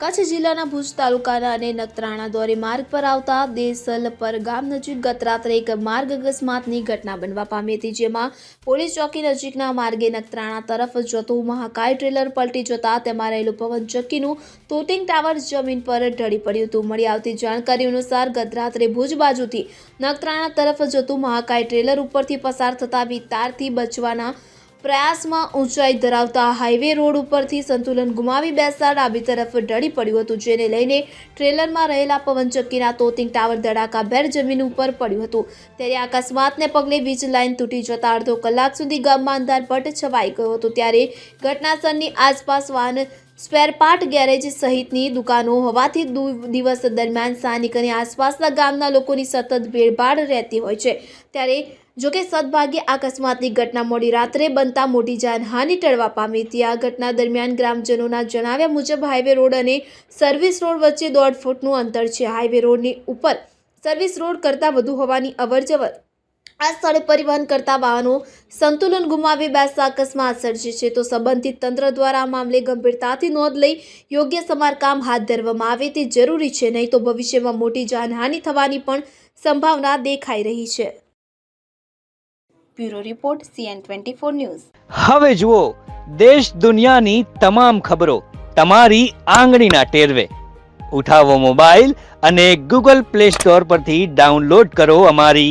કચ્છ જિલ્લાના ભુજ તાલુકાના અને નખત્રાણા દોરે માર્ગ પર આવતા દેસલ પર ગામ નજીક ગત રાત્રે એક માર્ગ અકસ્માતની ઘટના બનવા પામી હતી, જેમાં પોલીસ ચોકી નજીકના માર્ગે નખત્રાણા તરફ જતું મહાકાય ટ્રેલર પલટી જતા તેમાં રહેલું પવન ચક્કીનું તોટિંગ ટાવર જમીન પર ઢળી પડ્યું હતું. મળી આવતી જાણકારી અનુસાર ગત રાત્રે ભુજ બાજુથી નખત્રાણા તરફ જતું મહાકાય ટ્રેલર ઉપરથી પસાર થતા વિસ્તારથી બચવાના પ્રયાસમાં ઊંચાઈ ધરાવતા હાઈવે રોડ ઉપરથી સંતુલન ગુમાવી બેસતા ડાબી તરફ ઢળી પડ્યું હતું, જેને લઈને ટ્રેલરમાં રહેલા પવનચક્કીના તોતિંગ ટાવર ધડાકાભેર જમીન ઉપર પડ્યું હતું. ત્યારે અકસ્માતને પગલે વીજ લાઇન તૂટી જતા અડધો કલાક સુધી ગામમાં અંધારપટ છવાઈ ગયો હતો. ત્યારે ઘટનાસ્થળની આસપાસ વાહન સ્પેર પાર્ટ ગેરેજ સહિતની દુકાનો હોવાથી દિવસ દરમિયાન સ્થાનિક અને આસપાસના ગામના લોકોની સતત ભીડભાડ રહેતી હોય છે. ત્યારે જોકે સદભાગ્યે અકસ્માતની ઘટના મોડી રાત્રે બનતા મોટી જાનહાનિ ટળવા પામી હતી. આ ઘટના દરમિયાન ગ્રામજનોના જણાવ્યા મુજબ હાઈવે રોડ અને સર્વિસ રોડ વચ્ચે દોઢ ફૂટનું અંતર છે. હાઈવે રોડની ઉપર સર્વિસ રોડ કરતાં વધુ હોવાની અવરજવર આ સ્થળે પરિવહન કરતા વાહનો સંતુલન ગુમાવી બેસતા અકસ્માત સર્જે છે. તો સંબંધિત તંત્ર દ્વારા આ મામલે ગંભીરતાથી નોંધ લઈ યોગ્ય સમારકામ હાથ ધરવામાં આવે તે જરૂરી છે. નહીં તો ભવિષ્યમાં મોટી જાનહાનિ થવાની પણ સંભાવના દેખાઈ રહી છે. Bureau report CN twenty four news. હવે જુઓ દેશ દુનિયાની તમામ ખબરો તમારી આંગળીના ટેરવે. ઉઠાવો મોબાઈલ અને ગૂગલ પ્લે સ્ટોર પરથી ડાઉનલોડ કરો અમારી